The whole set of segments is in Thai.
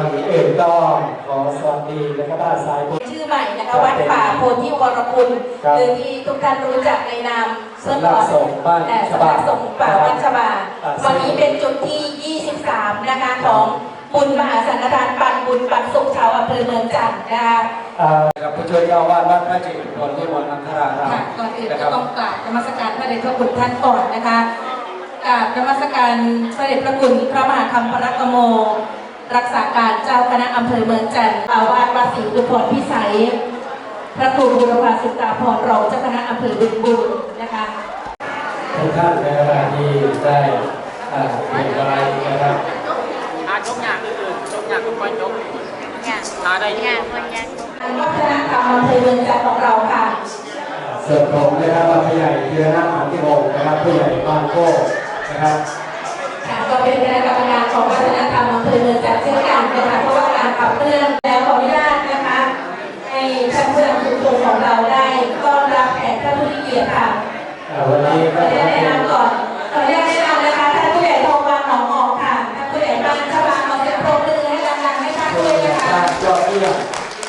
ครับก่อนอื่นต้องขอสวัสดีนะครับบ้านสายบุญ ชื่อใหม่นะคะวัดป่าโพธิวรคุณครับ หรือที่ทุกท่านรู้จักในนามเมื่อสำนัก่กอนสงฆ์บ้านเอ่อฉบับสำนักสงฆ์ป่าวัดฉบาอ่าวันนี้เป็นจุดที่ 23 นะคะของบุญมหาสังฆทานปันบุญปันสุขชาวอำเภอเมืองจันทร์นะคะอ่าครับผู้ช่วยเจ้าอาวาดวัดพระจิตรพลที่วัดนันทรารามค่ะก่อนอื่นนะคก็รับ ต้องกราบนมัสการพระเดชพระคุณท่านก่อนนะคะกราบนมัสการพระเดชพระคุณพระมหาคัมภรกโม รักษาการเจ้าคณะอำเภอเมืองจันทร์อาวาสวัดศรีอุพรพิสัย พระครูบุรพาสิตาพรรองเจ้าคณะอำเภอบึงบุญนะคะทุกท่านในเวลาที่ได้อ่าเรียนอะไรนะครับอาชกอย่างอื่นๆชกอย่างทุกคนชกอย่างหาได้อย่างคนยังทางวัฒนธรรมอำเภอเมืองจันทร์ของเราค่ะส่วนผมนะครับว่าผู้ใหญ่เรือนักขันติวงศ์นะครับผู้ใหญ่บ้านโคกนะครับค่ะก็เป็นคณะกรรมการของวัฒนธรรม อำเภอเมืองจันทร์เช่นกันนะคะเพราะว่าการขับเคลื่อนแล้วขออนุญาตนะคะให้ท่านผู้นำชุมชนของเราได้ต้อนรับแขกท่านผู้มีเกียรติค่ะอ่าวันนี้ขอก็อนุจะญาตเป็แนะนนำก่อนขออนุญาตแนะนำนะคะท่านผู้ใหญ่ทองวางหนองออกค่ะท่านผู้ใหญ่บ้านชบาขอเสียงปรบมือให้ดังๆให้ท่านด้วยนะคะยอดเยี่ยม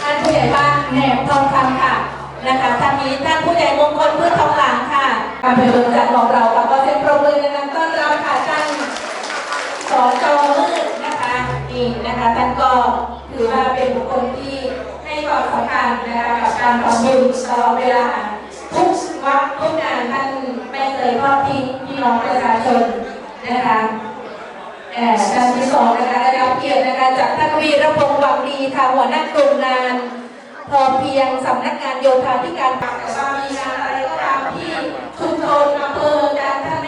ท่านผู้ใหญ่บ้านแหนมทองคำค่ะนะคะท่านนี้ท่านผู้ใหญ่มงคลพืชทองหลางค่ะอำเภอเมืองจันทร์ของเราค่ะขอเสียงปรบมือดังๆต้อนรับค่ะท่านสอจอมืดนะคะนี่นะคะท่านก็ ถือว่าเป็นบุคคลที่ให้ความสำคัญนะคะกับการทำบุญตลอดเวลาทุกวัดทุกงานท่านไม่เคยทอดทิ้งพี่น้องประชาชนนะคะเอ่อท่านที่สองนะคะได้รับเกียรตินะคะจากท่านวีรพงษ์หวังดีค่ะหัวหน้ากลุ่มงานพอเพียงสำนักงานโยธาธิการปากแต่ว่ามีงานอะไรก็ตามที่ชุมชนอำเภอเมืองจันทร์ท่าน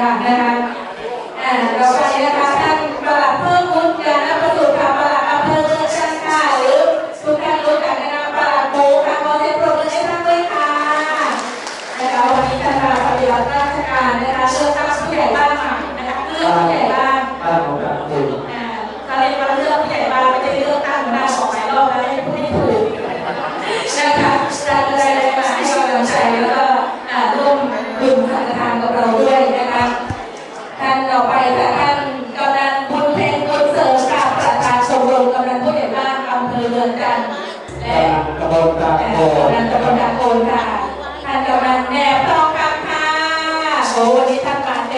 ใช่ค่ะนะคะอ่าเราไปนะคะท่านประหลัดเพิ่มบุญญานประสูติค่ะประหลัดอำเภอเมืองจันทร์ค่ะหรือทุกท่านรู้จักในนามประหลัดโมค่ะขอเสียงปรบมือให้ท่านด้วยค่ะนะคะวันนี้ท่านมาปฏิบัติราชการนะคะเลือกตั้งผู้ใหญ่บ้านใหม่นะคะเลือกผู้ใหญ่บ้าน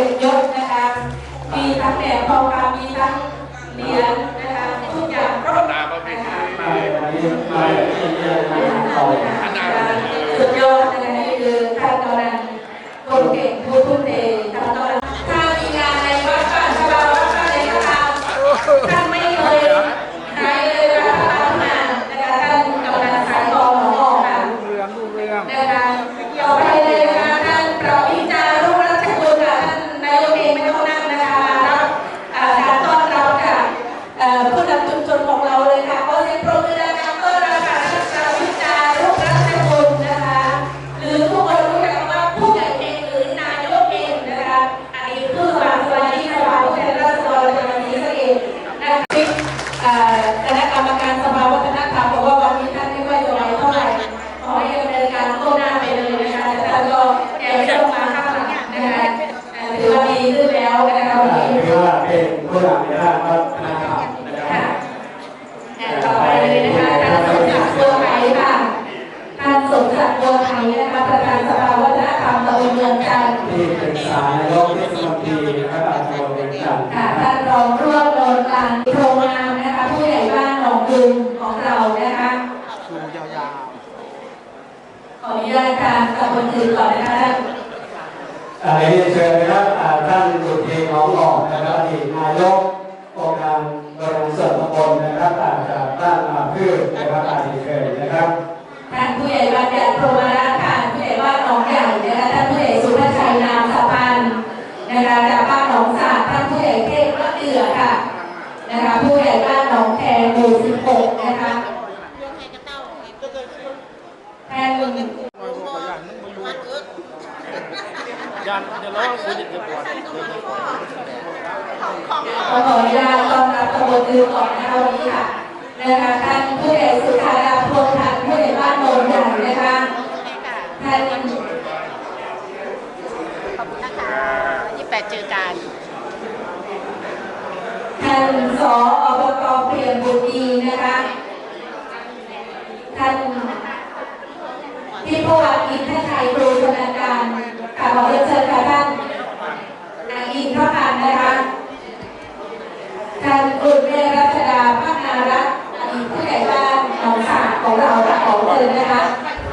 ท่ ศมนตรีนะครับอาจารย์เวียงจันทร์ค่ะท่านรองร่วมโดนการโครงงานนะคะผู้ใหญ่บุญของเรานะคะดูยาวขออนุญาตการกับคนอื่นก่อนนะคะท่านอ่าเรียนเชิญนะครับอ่าท่านสุธีน้องหล่อนะครับอดีตนายกองค์การบริหารส่วนตำบลนะครับต่างจากท่านอาพืชนะครับอาดีเคยนะครับท่านผู้ใหญ่บ้านใหญ่พรหมรา 16 นะคะแท่านๆยันเดี๋ยวเราคุยจะปวดขอขออนุญาตต้อนรับขบวนอื่นก่อนนะคะวันนี้ค่ะนะคะท่านผู้ใหญ่สุธาดาพงษ์พันผู้ใหญ่บ้านโนนใหญ่นะคะท่านขอบคุณนะคะยี่แปดเจอกันท่านสออบตเปลี่ยนบุตรดีนะคะ ท่านที่ผู้ว่าอินทชัยครูชำนาญการค่ะ ขอเรียนเชิญค่ะท่านนายอินทพันธ์นะคะท่านคุณเมรัชดาพัฒนารัตน์อดีตผู้ใหญ่บ้านหนองสาของเราค่ะขอเชิญนะคะ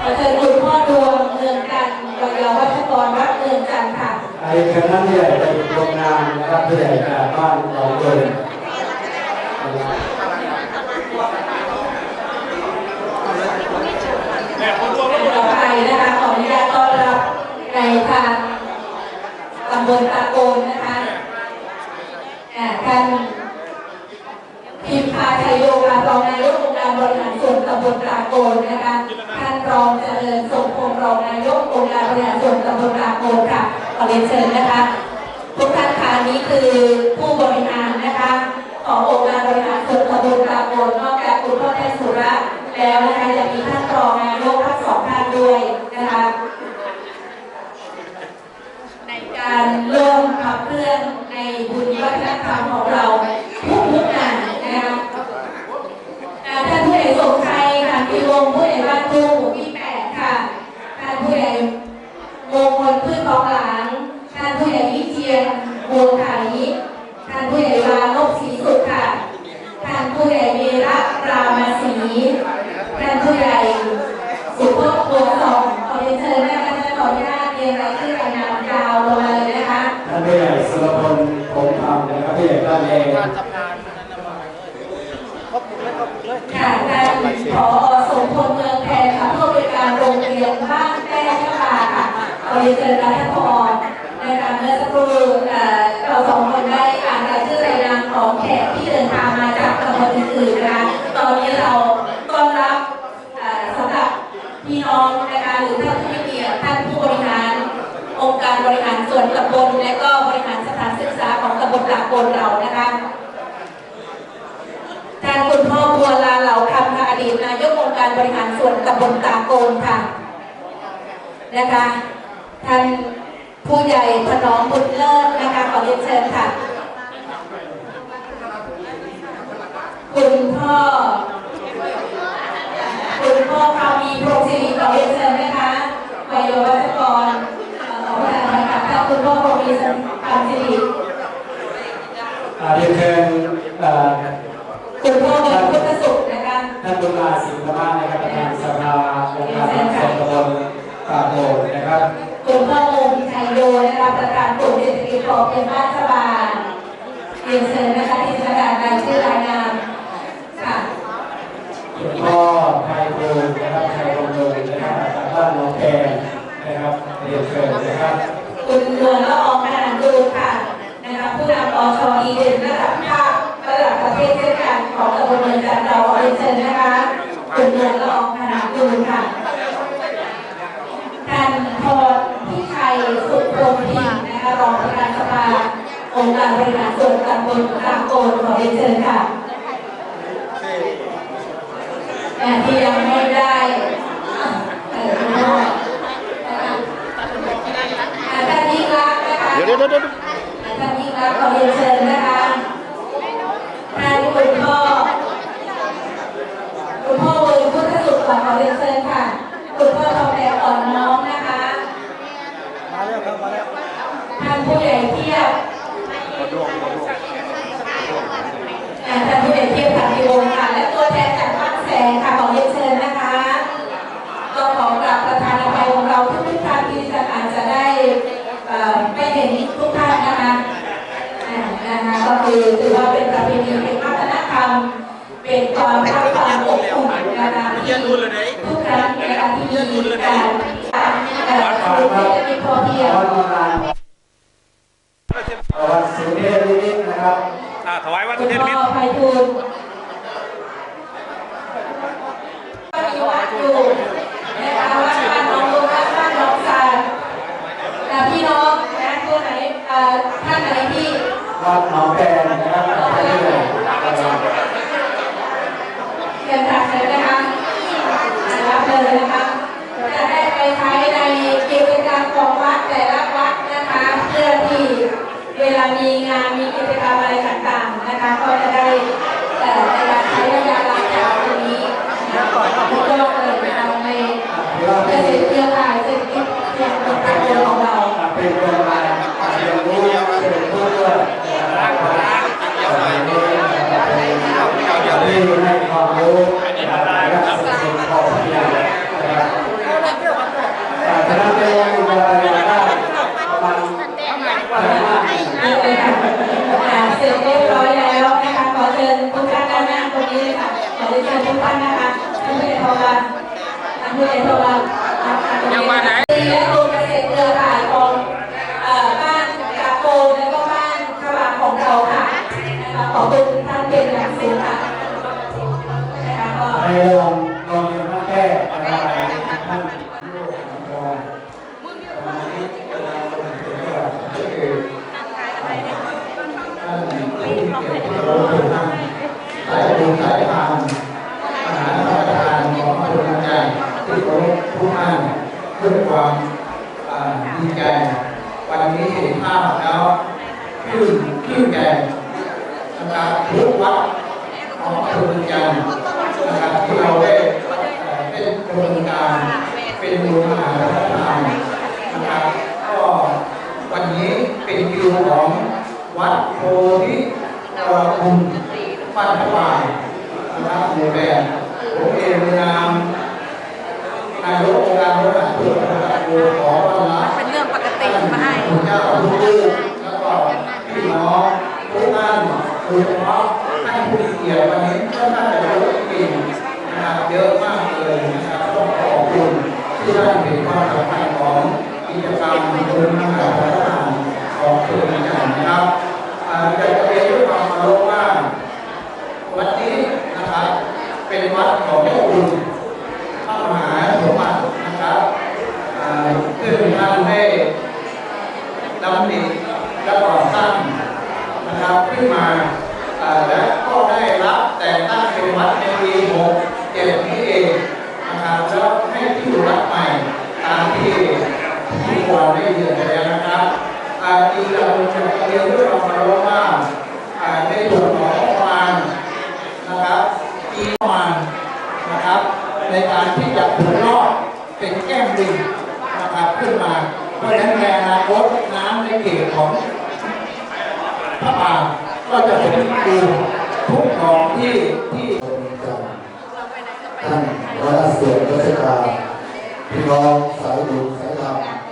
ขอเชิญคุณพ่อดวงเมืองจันทร์วายวัชกรวัดเมืองจันทร์ค่ะไอ้คณะใหญ่ไปโรงงานนะครับผู้ใหญ่จาบ้านหนองเบิน ต่อไปนะคะขออนุญาตต้อนรับในทางตำบลตะโกนนะคะอ่าท่าน พิมพาชัยโยค่ะรองนายกองค์การบริหารส่วนตำบลตะโกนนะคะท่านรองเจริญทรงพงษ์รองนายกองค์การบริหารส่วนตำบลตะโกนค่ะขอเรียนเชิญนะคะทุกท่านค่ะนี้คือผู้บริหารนะคะขององค์การบริหารส่วนตำบลตะโกนนอกจากคุณพ่อแทนสุระแล้วนะคะจะมีท่านรองนายกทั้งสองท่านด้วยนะคะในการร่วมขับเคลื่อนในบุญวัฒนธรรมของเราทุกทุกๆงานนะคะอ่าท่านผู้ใหญ่สมชัยค่ะมีวงศ์ผู้ใหญ่บ้านทุ่ งหมู่ที่แปดค่ะท่านผู้ใหญ่มงคลพืชทองหลางท่านผู้ใหญ่วิเชียนบัวไข่ท่านผู้ใหญ่วานกศรีสุขค่ะท่านผู้ใหญ่วีระรามาศรีท่านผู้ใหญ่สุภพบัวสองขอเรียนเชิญนะคะท่านขออนุญาตเรียนรายชื่อรายนามยาวลงมาเลยนะคะท่านผู้ใหญ่สุรพลคงธรรมนะครับผู้ใหญ่บ้านเองการทำงานนั่นนะมาครบเลยครบเลยค่ะท่านผอ เรียนเชิญท่านผอนะคะเมื่อสักครู่เราสองคนได้อ่านรายชื่อรายนามของแขกที่เดินทางมาจากจังหวัดอื่นๆนะคะตอนนี้เราต้อนรับสำหรับพี่น้องนะคะหรือท่านผู้มีเกียรติท่านผู้บริหาร องค์การบริหารส่วนตำบลและก็บริหารสถานศึกษาของตำบลตากโกนเรานะคะท่านคุณพ่อบัวลาเหล่าคำค่ะอดีตนายกองค์การบริหารส่วนตำบลตาโกนค่ะนะคะ ท่านผู้ใหญ่ถนอมบุญเลิศนะคะขอเรียนเชิญค่ะ คุณพ่อ คุณพ่อคามีพรหมศิริขอเรียนเชิญนะคะวัยวัชกรเอ่อขอประธานค่ะท่านคุณพ่อพรหมศิริคำศิริ อ่าเรียนเชิญเอ่อ คุณพ่อเมืองพุทธสุขนะคะ ท่านบุญมาสิงห์ธรรมะนะครับประธานสภาองค์การบริหารส่วนตำบลปากโบดนะครับ คุณพ่อโอมชัยโยนะคะประธานกลุ่มเศรษฐกิจพอเพียงบ้านสบายเรียนเชิญนะคะที่จะประกาศรายชื่อรายนามค่ะ คุณพ่อไทยบูรณ์นะครับไทยบำรุงนะครับจากบ้านหนองแกนนะครับเรียนเชิญนะ ครับคุณนวลละอองขนานดูค่ะนะคะผู้นำอชอีเด่นระดับภาคระดับประเทศเช่นกันของตำบลเมืองจันทร์เราขอเรียนเชิญนะคะคุณนวลละอองขนานดูค่ะท่านพรพิชัยสุขพรหมพินนะคะรองประธานสภาองค์การบริหารส่วนตำบลตาโกนขอเรียนเชิญค่ะแต่ที่ยังไม่ได้ ดี๋ยวเดี๋ยวท่านยิ่งรักขอเรียนเชิญนะคะท่านคุณพ่อคุณพ่อวุฒิพุทธสุขขอเรียนเชิญค่ะ คุณพ่อทองแดงอ่อนน้องนะคะมาแล้วครับมาแล้วท่านผู้ใหญ่เทียบท่านผู้ใหญ่เทียบขันติวงค่ะ และตัวแทนจากบ้านแสงค่ะขอเรียนเชิญนะคะก็ขอกราบประธานอภัยของเราทุกท่านที่อาจจะได้ ไม่เห็นทุกท่านนะคะนะคะก็คือถือว่าเป็นประเพณีเป็นวัฒนธรรม เป็นความรักความอบอุ่นนะคะที่ทุกครั้งในการที่มีการการปลูกเศรษฐมีจพอเพียง Amen. ที่ที่ท่านวาระส่วนราชการพี่น้องสายดุสายล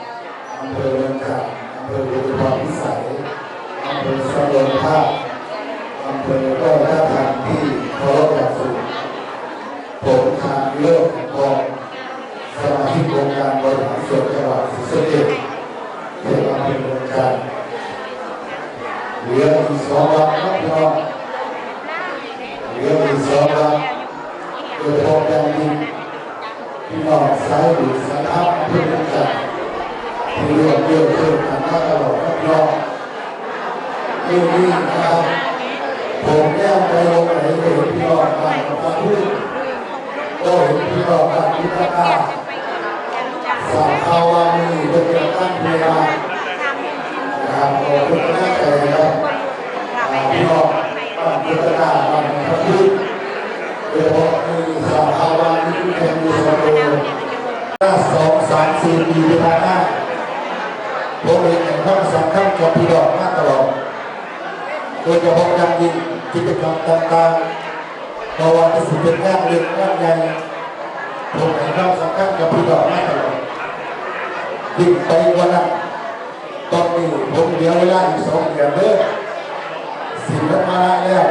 ำอำเภอเมืองจันท์อำเภอบุรีรัมย์พิสัยอำเภอสะลงภาคอำเภอก็ท่าทางที่เคารพอย่างสูงผมทางเลิกกองสมาชิกองค์การบริหารส่วนจังหวัดสุสานทร์เขตอำเภอเมืองจันทร์เหลืออีกสองวันครับพี่น สาระโดยเฉพาะอย่งยิ่งพี่น้องสายบุญสายธรรมที่รู้จักที่ร่วมเยี่ยมชมกันมาตลอดรับรองที่นี่นะครับผมแน่ไปลงไหนเห็นพี่น้องกันมาพูดก็เห็พี่น้องกันพิจารณาสาวาวามีโต่างๆเราว่าที่สุดเป็นงานเล็กงานใหญ่ผมเห็นเราสำคัญกับพี่ดอกม้ตลอดยิ่งไปกว่านั้นตอนนี้ผมเดียวเวลาอีกสองเดือนเด้อสิ่งมันมาแล้ว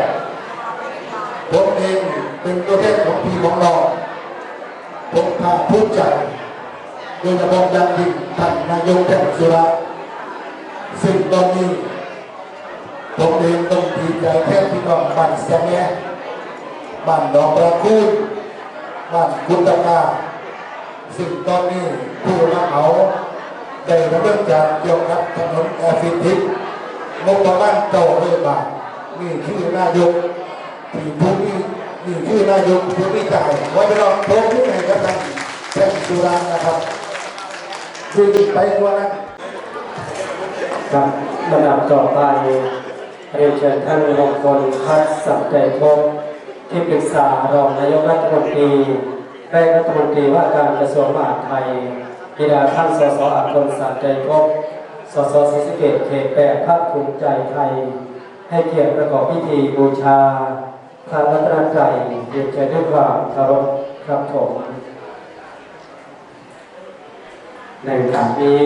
ผมเองเป็นตัวแทนของพี่ของน้อผมภาคภูมิใจโดยเฉพาะยังดิ่งท่านนายกแทงสุราซึ่งตอนนี้ผมเองต้อง ดีใจแทนพี่น้องบ้านแสงแง่บ้านหนองประคูนบ้านกุตกาซึ่งตอนนี้ผู้รับเหมาได้ดำเนินการเกี่ยวกับถนนแอฟริทิปงบประมาณเก้าร้อยบาทนี่คือนายกที่ผู้นี้นี่คือนายกผู้นี้จ่ายไว้ไปลองโทรขึ้นให้กับท่านแพทย์สุรานะครับดึงไปกว่านั้นครับลำดับต่อไป เรียนเชิญท่านมงคลพัฒสัจใจพบที่ปรึกษารองนายกรัฐมนตรีและรัฐมนตรีว่าการกระทรวงมหาดไทยบิดาท่านสสอาคมสัจใจพบสสศรีสเกษเขตแปดภาคภูมิใจไทย ให้เกียรติประกอบพิธีบูชาพระรัตนตรัยเรียนเชิญด้วยความเคารพครับผมในโอกาสนี้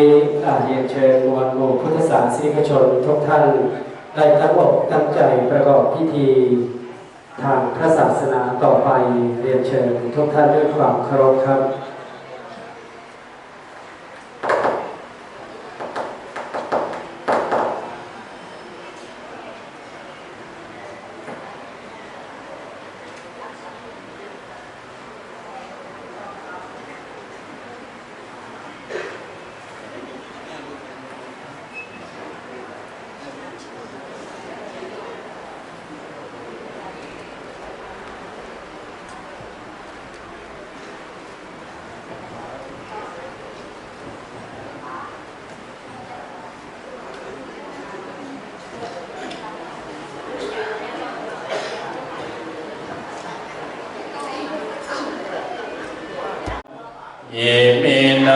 เรียนเชิญมวลหมู่พุทธศาสนิกชนทุกท่าน ได้ทั้งอกตั้งใจประกอบพิธีทางพระศาสนาต่อไปเรียนเชิญทุกท่านด้วยความเคารพครับ ยิมิน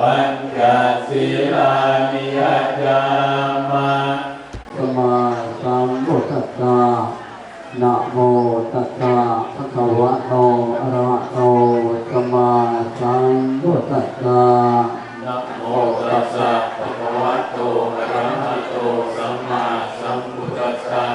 ปัญจศีลานิยาจามาสมมาสัมพุทธัสสะนะโมตัสสะภะคะวะโตอะระหะโตสัมมาสัมพุทธัสสะนะโมตัสสะภะคะวะโตอะระหะโตสัมมาสัมพุทธัสสะ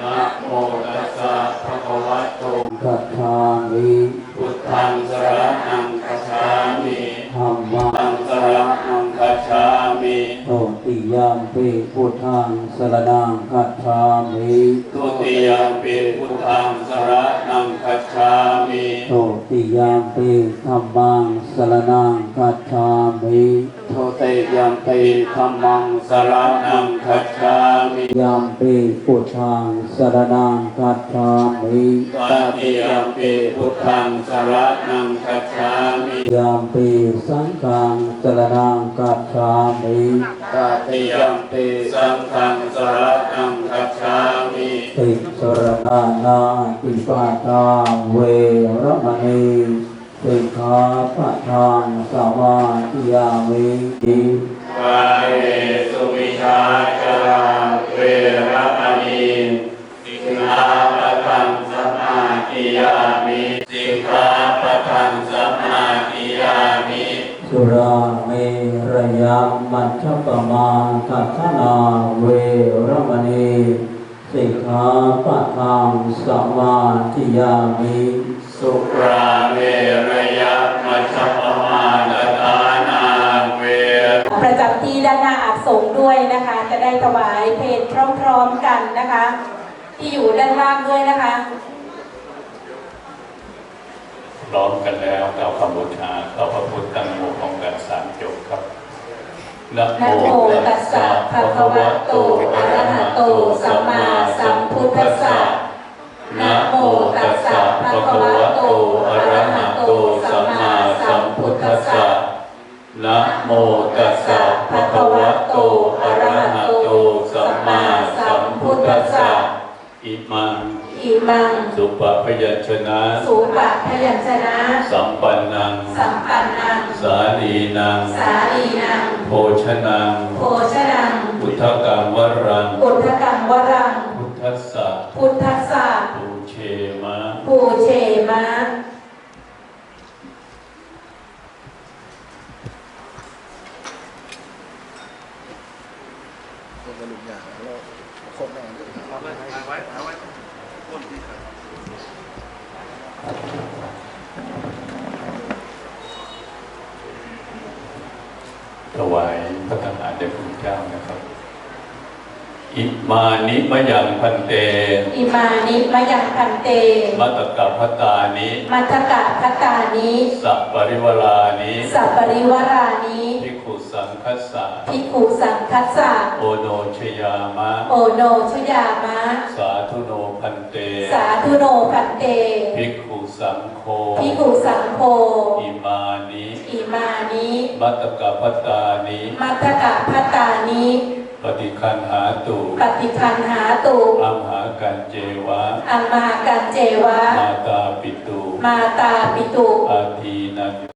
นะโมตัสสะภะคะวะโตกัจฉามิพุทธังสรณังคัจฉามิ ธัมมัธังงสรณังคัจฉามิโตติยามปิพุทธังสรณังกัจฉามิทุติยมปิพุทธังสรณังคัจฉามิโตติยามปิธัมมังสรณังกัจฉามิทุติยมปิธัมมังสรณังคัจฉามิยามปิพุทธังสรณังกัจฉามิตติยมปิพุทธังสรณังคัจฉามิยามปีสังฆังสรณังกัจฉามิตติยมปิสังฆังสรณังคัจฉามิ ติสรณานาติปาตาเวรมณีสิกขาปะทานสมาธิยามิติกายเวสุวิชาจาราเวรมณีสิกขาปะทังสมาธิยามิสิกขาปะทังสมาธิยามิสุราเมระยะมัชฌปมาทัศนาเวรมณี สิกขาปะทานสมาธิยามิสุราเมรยะมัชฌปมาทฐานาเวรประจำที่ด้านหน้าอาสงฆ์ด้วยนะคะ จะได้ถวายเพลงพร้อมๆกันนะคะ ที่อยู่ด้านล่างด้วยนะคะพร้อมกันแล้วกล่าวคำบูชาต่อพระพุทธตั้งโมของกันสามจบครับ นะโมตัสสะภะคะวะโตอะระหะโตสัมมาสัมพุทธัสสะนะโมตัสสะภะคะวะโตอะระหะโตสัมมาสัมพุทธัสสะนะโมตัสสะภะคะวะโตอะระหะโตสัมมาสัมพุทธัสสะอิมัง อิมัง สุปะพยัญชนะ สูปะพยัญชนะ สัมปันนัง สัมปันนัง สาลีนัง สาลีนัง โภชนัง โภชนังพุทธกังวรัง อุทธกังวรัง พุทธัสสะ พุทธัสสะ ปูเชมะ ปูเชมะ ถวายพระทหารแด่พระเจ้านะครับ อิมานิมะยังพันเต อิมานิมะยังพันเต มัตตกะพตานิ มัทกะพัตตานิสัปปริวรานิสัปปริวรานิภิกขุสังคัสสะภิกขุสังคัสสะโอโนชยามะ โอโนชยามะ สาธุโนพันเต สาธุโนพันเตภิกขุสังโฆภิกขุสังโฆอิมานิอิมานิมัตตกะพตานิ มัทกะพัตตานิ ปฏิคันหาตุปฏิคันหาตุอัมหากันเจวะ อัมมากันเจวะ มาตาปิตุ มาตาปิตุอาทีนัน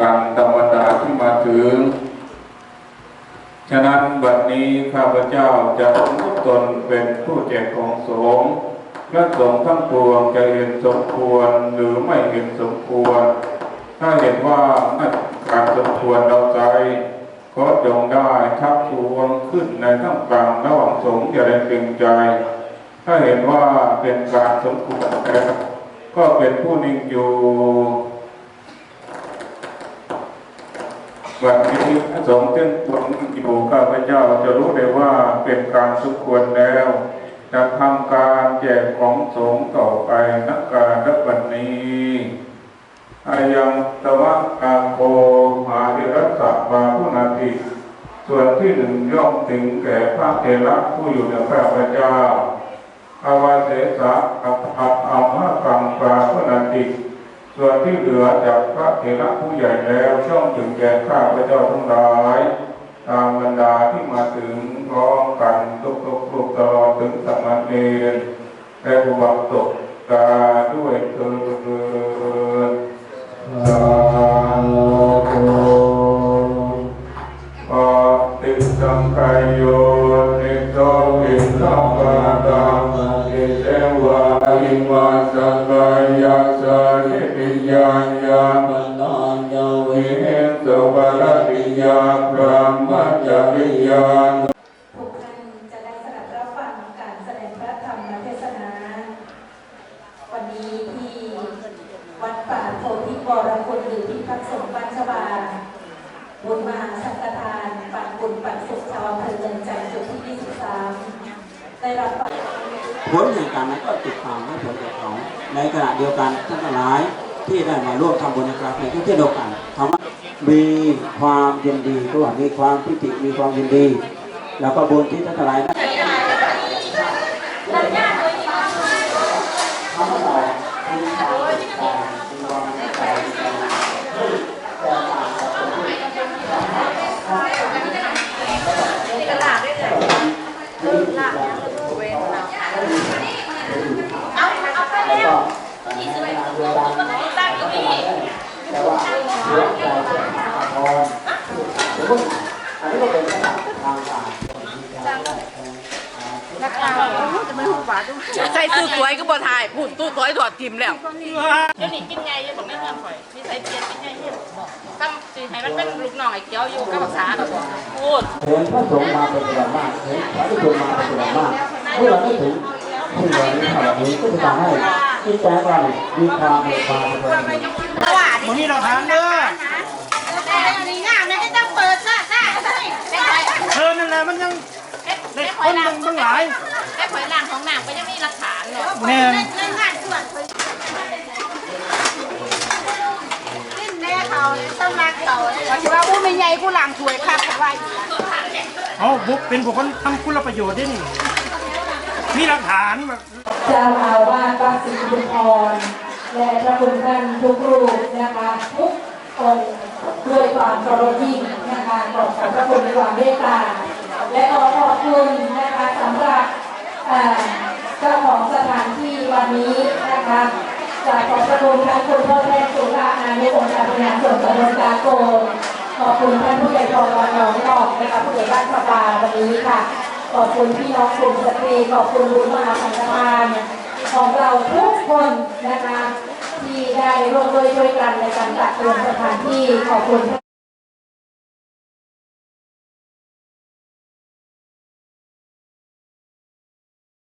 การธรรมดาที่มาถึง ฉะนั้นบัดนี้ข้าพเจ้าจะสมมติตนเป็นผู้แจกของสงฆ์และสงฆ์ทั้งปวงจะเห็นสมควรหรือไม่เห็นสมควร ถ้าเห็นว่าไม่การสมควรเราใจก็จงได้ทักทวงขึ้นในทั้งกลางระหว่างสงฆ์อย่าได้เกรงใจ ถ้าเห็นว่าเป็นการสมควรแล้วก็เป็นผู้นิ่งอยู่ วันนี้พระสงฆ์เต้นบนอยู่ข้าพเจ้าจะรู้ได้ว่าเป็นการสมควรแล้วจะทำการแจกของสงฆ์ต่อไปนักการรับวันนี้อายังตวะกาโคมหาธิรัสสะวาพุนาติส่วนที่หนึ่งย่อมถึงแก่พระเทระผู้อยู่ในข้าพเจ้าอาวาเสสะอัปอัปอัมหะกังปาพุนาติ ส่วนที่เหลือจากพระเถระผู้ใหญ่แล้วช่องถึงแก่ข้าพระเจ้าทั้งหลายตามบรรดาที่มาถึงพร้อมกันตุกตุกตกตลอดถึงสมณเณรและบุบัตตกตาด้วยเถิดสา โตปรปิยาพรามมัจริานจะได้สรับรับฟังการแสดงพระธรรมเทศนา วันนี้ที่วัดป่าโพธิบรคุหรือที่พักสมบัติสบาบุมหาสังฆทานปักบุญปักสุขชาวอำเภอเดินจันทร์จุที่ 23 ได้รับผลแห่งการนั้นก็ติดตามให้ผลกับเขาในขณะเดียวกันท่านทั้งหลายที่ได้มาร่วมทำบุญในคราบในี้ก็เช่นเดียวกันทำ มีความยินดีก็ว่ามีความพิติมีความยินดี แล้วก็บุญที่ท่านทั้งหลายนะทำให้เรามีความติดตามมีความมั่นใจในการที่แตกต่างจากคนที่แล้วก็ที่สมัยเวลาตั้งอยู่นี่แต่ว่าเรื่องใจจะมาพรสมมติ อันนี้ก็เป็นขนาดทางการใส่ตู้สวยก็บ่ถ่ายพูดตู้สวยถอดทิมแล้วเดี๋ยวนี้กินไงยังบอกแม่เงินข่อยมีใส่เกียร์กินไงเนี่ยตั้งสิให้มันเป็นลูกน้องไอ้เกี้ยวอยู่กับภาษาแบบพูดเห็นพระสงฆ์มาเป็นจำนวนมากเห็นพระทุกคนมาเป็นจำนวนมากเมื่อเราได้ถึงที่เหล่านี้เหล่านี้ก็จะทำให้จิตใจของเราเนี่ยมีความมีความเป็นคนดีมันมีเราทานเด้อ แต่นี่งามเลยให้ต้องเปิดซ่าซ่าไม่ค่อย เธอ นั่นแหละมันยังไม่ค่อยล่างต้องหลายไม่ค่อยล่างของหนังก็ยังมีหลักฐานเนาะแน่นเล่นงานส่วนขึ้นแน่เขาต้องรักเขาว่าว่าผู้ไม่ใหญ่ผู้หลังสวยค่ะเพราะว่าอยู่เอาบุกเป็นบุคคลทำคุณประโยชน์ได้นี่มีหลักฐานแบบเจ้าอาวาสวัดศรีบุญพรและพระคุณท่านทุกรูปนะคะทุกองค์ด้วยความเคารพยิ่ง นะคะขอบพระคุณในความเมตตา และขอขอบคุณนะคะสำหรับเจ้าของสถานที่วันนี้นะคะจากขอบพระคุณท่านคุณพ่อแทนสุรานายกองค์การบริหารส่วนตำบลตาโกนขอบคุณท่านผู้ใหญ่ทอวันหนองนอกนะคะผู้ใหญ่บ้านประปาวันนี้ค่ะ ขอบคุณพี่น้องกลุ่มสตรี ขอบคุณบุญมหาสังฆทานของเราทุกคนนะคะที่ได้ร่วมด้วยช่วยกันในการจัดเตรียมสถานที่ขอบคุณ